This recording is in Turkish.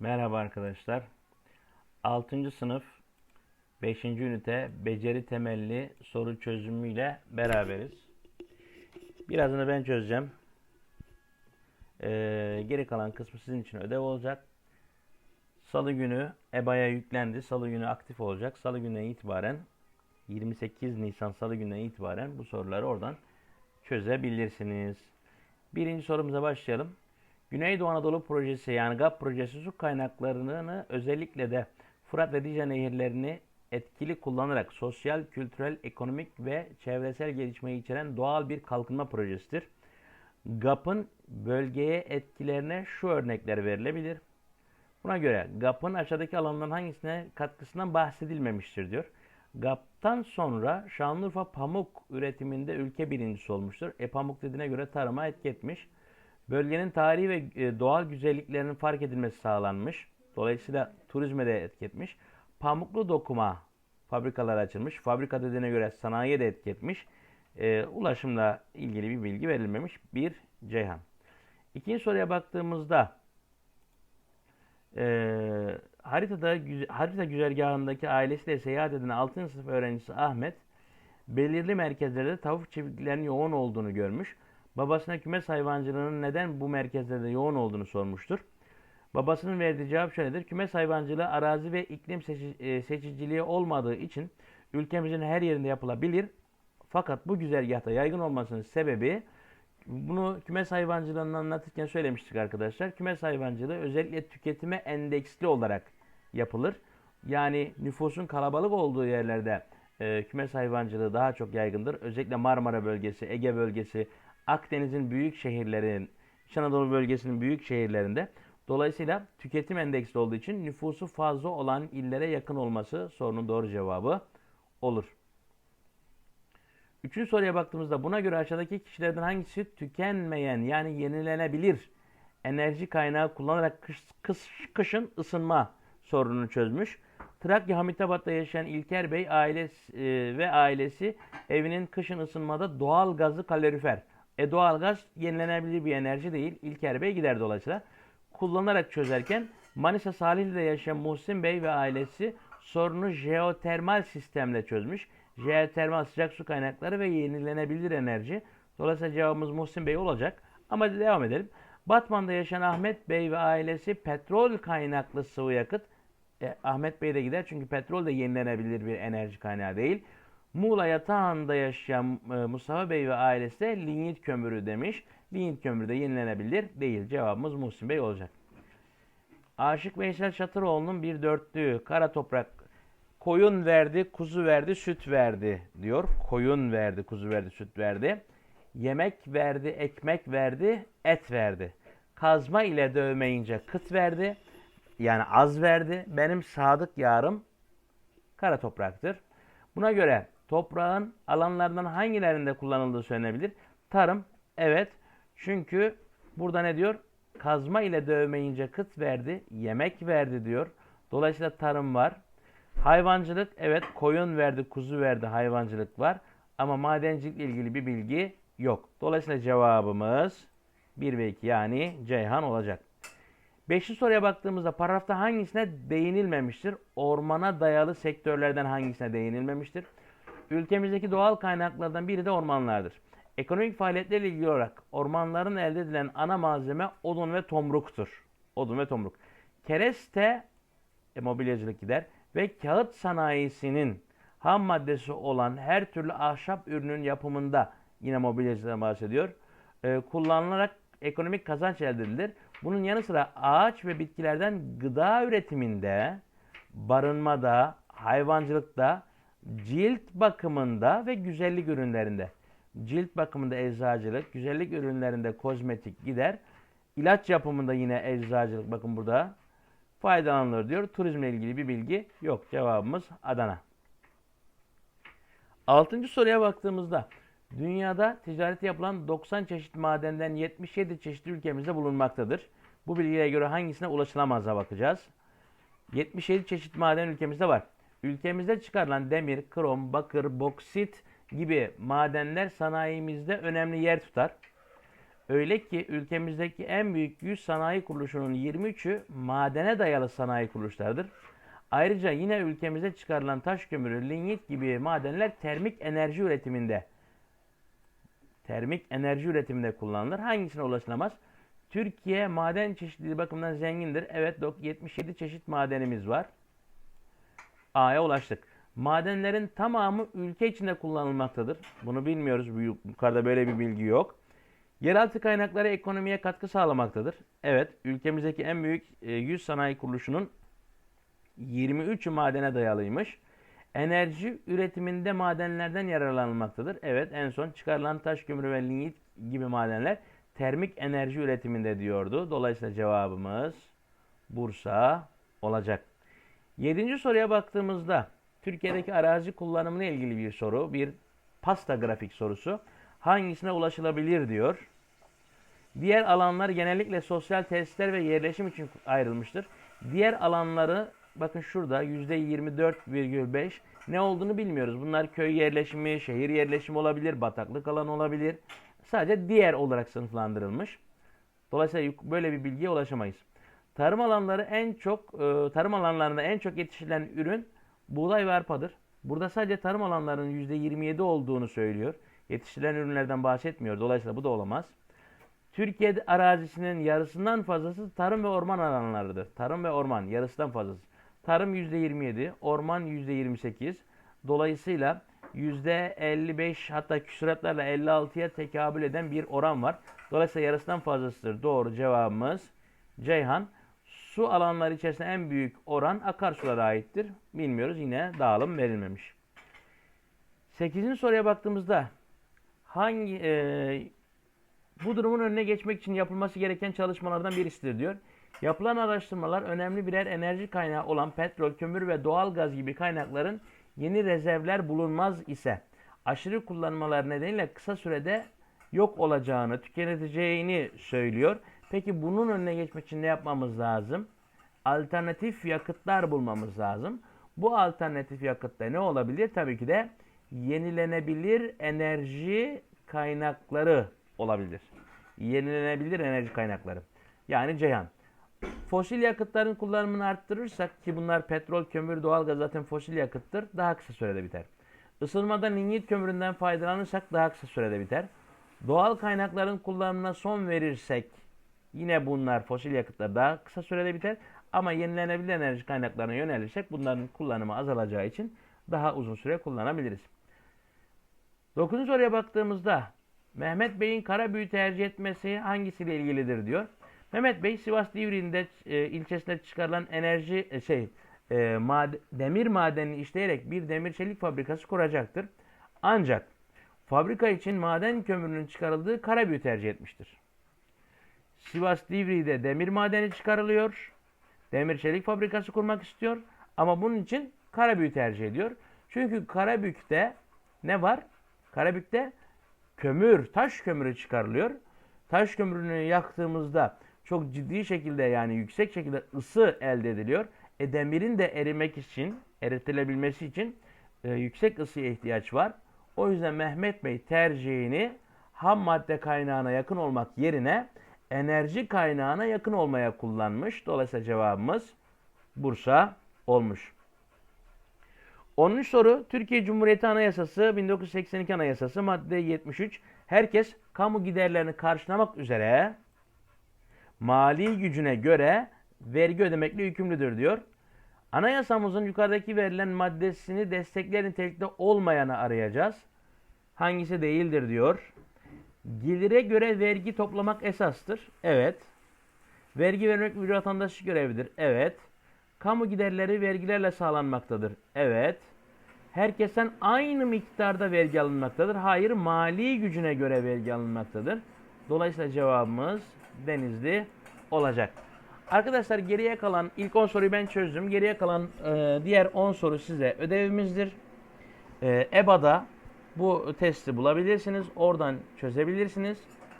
Merhaba arkadaşlar. 6. sınıf 5. ünite beceri temelli soru çözümüyle beraberiz. Birazını ben çözeceğim. Ee, geri kalan kısmı sizin için ödev olacak. Salı günü EBA'ya yüklendi. Salı günü aktif olacak. Salı gününe itibaren 28 Nisan Salı gününe itibaren bu soruları oradan çözebilirsiniz. Birinci sorumuza başlayalım. Güneydoğu Anadolu Projesi yani GAP projesi su kaynaklarını özellikle de Fırat ve Dicle nehirlerini etkili kullanarak sosyal, kültürel, ekonomik ve çevresel gelişmeyi içeren doğal bir kalkınma projesidir. GAP'ın bölgeye etkilerine şu örnekler verilebilir. Buna göre GAP'ın aşağıdaki alanların hangisine katkısından bahsedilmemiştir diyor. GAP'tan sonra Şanlıurfa pamuk üretiminde ülke birincisi olmuştur. E pamuk dediğine göre tarıma etki etmiş. Bölgenin tarihi ve e, doğal güzelliklerinin fark edilmesi sağlanmış. Dolayısıyla turizme de etki etmiş. Pamuklu dokuma fabrikalar açılmış. Fabrika dediğine göre sanayiye de etki etmiş. E, ulaşımla ilgili bir bilgi verilmemiş. Bir Ceyhan. İkinci soruya baktığımızda e, haritada harita güzergahındaki ailesiyle seyahat eden 6. sınıf öğrencisi Ahmet belirli merkezlerde tavuk çiftliklerinin yoğun olduğunu görmüş. Babasına kümes hayvancılığının neden bu merkezlerde yoğun olduğunu sormuştur. Babasının verdiği cevap şöyledir. Kümes hayvancılığı arazi ve iklim e, seçiciliği olmadığı için ülkemizin her yerinde yapılabilir. Fakat bu güzergahta yaygın olmasının sebebi bunu kümes hayvancılığını anlatırken söylemiştik arkadaşlar. Kümes hayvancılığı özellikle tüketime endeksli olarak yapılır. Yani nüfusun kalabalık olduğu yerlerde e, kümes hayvancılığı daha çok yaygındır. Özellikle Marmara bölgesi, Ege bölgesi, Akdeniz'in büyük şehirlerin, İç Anadolu bölgesinin büyük şehirlerinde dolayısıyla tüketim endeksli olduğu için nüfusu fazla olan illere yakın olması sorunun doğru cevabı olur. Üçüncü soruya baktığımızda buna göre aşağıdaki kişilerden hangisi tükenmeyen yani yenilenebilir enerji kaynağı kullanarak kış, kış, kışın ısınma sorununu çözmüş. Trakya Hamitabat'ta yaşayan İlker Bey ailesi e, ve ailesi evinin kışın ısınmada doğal gazı kalorifer e doğalgaz yenilenebilir bir enerji değil. İlker Bey gider dolayısıyla. Kullanarak çözerken Manisa Salihli'de yaşayan Muhsin Bey ve ailesi sorunu jeotermal sistemle çözmüş. Jeotermal sıcak su kaynakları ve yenilenebilir enerji. Dolayısıyla cevabımız Muhsin Bey olacak. Ama devam edelim. Batman'da yaşayan Ahmet Bey ve ailesi petrol kaynaklı sıvı yakıt. E, Ahmet Bey de gider çünkü petrol de yenilenebilir bir enerji kaynağı değil. Muğla yatağında yaşayan e, Mustafa Bey ve ailesi de lignit kömürü demiş. Lignit kömürü de yenilenebilir değil. Cevabımız Muhsin Bey olacak. Aşık Veysel Çatıroğlu'nun bir dörtlüğü kara toprak koyun verdi, kuzu verdi, süt verdi diyor. Koyun verdi, kuzu verdi, süt verdi. Yemek verdi, ekmek verdi, et verdi. Kazma ile dövmeyince kıt verdi. Yani az verdi. Benim sadık yarım kara topraktır. Buna göre toprağın alanlardan hangilerinde kullanıldığı söylenebilir? Tarım, evet. Çünkü burada ne diyor? Kazma ile dövmeyince kıt verdi, yemek verdi diyor. Dolayısıyla tarım var. Hayvancılık, evet koyun verdi, kuzu verdi, hayvancılık var. Ama madencilikle ilgili bir bilgi yok. Dolayısıyla cevabımız 1 ve 2 yani Ceyhan olacak. Beşinci soruya baktığımızda paragrafta hangisine değinilmemiştir? Ormana dayalı sektörlerden hangisine değinilmemiştir? Ülkemizdeki doğal kaynaklardan biri de ormanlardır. Ekonomik faaliyetlerle ilgili olarak ormanların elde edilen ana malzeme odun ve tomruktur. Odun ve tomruk. Kereste e, mobilyacılık gider ve kağıt sanayisinin ham maddesi olan her türlü ahşap ürünün yapımında yine mobilyacılıktan bahsediyor. E, kullanılarak ekonomik kazanç elde edilir. Bunun yanı sıra ağaç ve bitkilerden gıda üretiminde, barınmada, hayvancılıkta, cilt bakımında ve güzellik ürünlerinde. Cilt bakımında eczacılık, güzellik ürünlerinde kozmetik gider. İlaç yapımında ne eczacılık bakın burada faydalanılır diyor. Turizmle ilgili bir bilgi yok. Cevabımız Adana. Altıncı soruya baktığımızda dünyada ticaret yapılan 90 çeşit madenden 77 çeşit ülkemizde bulunmaktadır. Bu bilgiye göre hangisine ulaşılamaz'a bakacağız. 77 çeşit maden ülkemizde var. Ülkemizde çıkarılan demir, krom, bakır, boksit gibi madenler sanayimizde önemli yer tutar. Öyle ki ülkemizdeki en büyük 100 sanayi kuruluşunun 23'ü madene dayalı sanayi kuruluşlardır. Ayrıca yine ülkemize çıkarılan taş kömürü, lignit gibi madenler termik enerji üretiminde termik enerji üretiminde kullanılır. Hangisine ulaşılamaz? Türkiye maden çeşitliliği bakımından zengindir. Evet 77 çeşit madenimiz var. A'ya ulaştık. Madenlerin tamamı ülke içinde kullanılmaktadır. Bunu bilmiyoruz. Bu yukarıda böyle bir bilgi yok. Yeraltı kaynakları ekonomiye katkı sağlamaktadır. Evet, ülkemizdeki en büyük e, 100 sanayi kuruluşunun 23'ü madene dayalıymış. Enerji üretiminde madenlerden yararlanılmaktadır. Evet, en son çıkarılan taş kömürü ve lignit gibi madenler termik enerji üretiminde diyordu. Dolayısıyla cevabımız Bursa olacak. Yedinci soruya baktığımızda Türkiye'deki arazi kullanımına ilgili bir soru. Bir pasta grafik sorusu. Hangisine ulaşılabilir diyor. Diğer alanlar genellikle sosyal tesisler ve yerleşim için ayrılmıştır. Diğer alanları bakın şurada %24,5 ne olduğunu bilmiyoruz. Bunlar köy yerleşimi, şehir yerleşimi olabilir, bataklık alanı olabilir. Sadece diğer olarak sınıflandırılmış. Dolayısıyla böyle bir bilgiye ulaşamayız. Tarım alanları en çok e, tarım alanlarında en çok yetiştirilen ürün buğday ve arpadır. Burada sadece tarım alanlarının %27 olduğunu söylüyor. Yetiştirilen ürünlerden bahsetmiyor. Dolayısıyla bu da olamaz. Türkiye arazisinin yarısından fazlası tarım ve orman alanlarıdır. Tarım ve orman yarısından fazlası. Tarım %27, orman %28. Dolayısıyla %55 hatta küsuratlarla 56'ya tekabül eden bir oran var. Dolayısıyla yarısından fazlasıdır. Doğru cevabımız Ceyhan. Su alanları içerisinde en büyük oran akarsulara aittir. Bilmiyoruz yine dağılım verilmemiş. 8. soruya baktığımızda hangi e, bu durumun önüne geçmek için yapılması gereken çalışmalardan birisidir diyor. Yapılan araştırmalar önemli birer enerji kaynağı olan petrol, kömür ve doğal gaz gibi kaynakların yeni rezervler bulunmaz ise aşırı kullanmalar nedeniyle kısa sürede yok olacağını, tükeneceğini söylüyor. Peki bunun önüne geçmek için ne yapmamız lazım? Alternatif yakıtlar bulmamız lazım. Bu alternatif yakıtlar ne olabilir? Tabii ki de yenilenebilir enerji kaynakları olabilir. Yenilenebilir enerji kaynakları. Yani Ceyhan. Fosil yakıtların kullanımını arttırırsak ki bunlar petrol, kömür, doğalgaz zaten fosil yakıttır. Daha kısa sürede biter. Isınmada lignit kömüründen faydalanırsak daha kısa sürede biter. Doğal kaynakların kullanımına son verirsek yine bunlar fosil yakıtlar daha kısa sürede biter. Ama yenilenebilir enerji kaynaklarına yönelirsek bunların kullanımı azalacağı için daha uzun süre kullanabiliriz. Dokuzuncu soruya baktığımızda Mehmet Bey'in kara büyü tercih etmesi hangisiyle ilgilidir diyor. Mehmet Bey Sivas Divriği'nde e, ilçesinde çıkarılan enerji e, şey e, mad demir madenini işleyerek bir demir çelik fabrikası kuracaktır. Ancak fabrika için maden kömürünün çıkarıldığı kara büyü tercih etmiştir. Sivas Divriği'de demir madeni çıkarılıyor. Demir çelik fabrikası kurmak istiyor. Ama bunun için Karabük'ü tercih ediyor. Çünkü Karabük'te ne var? Karabük'te kömür, taş kömürü çıkarılıyor. Taş kömürünü yaktığımızda çok ciddi şekilde yani yüksek şekilde ısı elde ediliyor. E demirin de erimek için, eritilebilmesi için e, yüksek ısıya ihtiyaç var. O yüzden Mehmet Bey tercihini ham madde kaynağına yakın olmak yerine enerji kaynağına yakın olmaya kullanmış. Dolayısıyla cevabımız Bursa olmuş. 10. soru Türkiye Cumhuriyeti Anayasası 1982 Anayasası madde 73 herkes kamu giderlerini karşılamak üzere mali gücüne göre vergi ödemekle yükümlüdür diyor. Anayasamızın yukarıdaki verilen maddesini destekleyen nitelikte olmayanı arayacağız. Hangisi değildir diyor. Gelire göre vergi toplamak esastır. Evet. Vergi vermek bir vatandaş görevidir. Evet. Kamu giderleri vergilerle sağlanmaktadır. Evet. Herkesten aynı miktarda vergi alınmaktadır. Hayır, mali gücüne göre vergi alınmaktadır. Dolayısıyla cevabımız Denizli olacak. Arkadaşlar geriye kalan ilk 10 soruyu ben çözdüm. Geriye kalan e, diğer 10 soru size ödevimizdir. E, EBA'da bu testi bulabilirsiniz. Oradan çözebilirsiniz.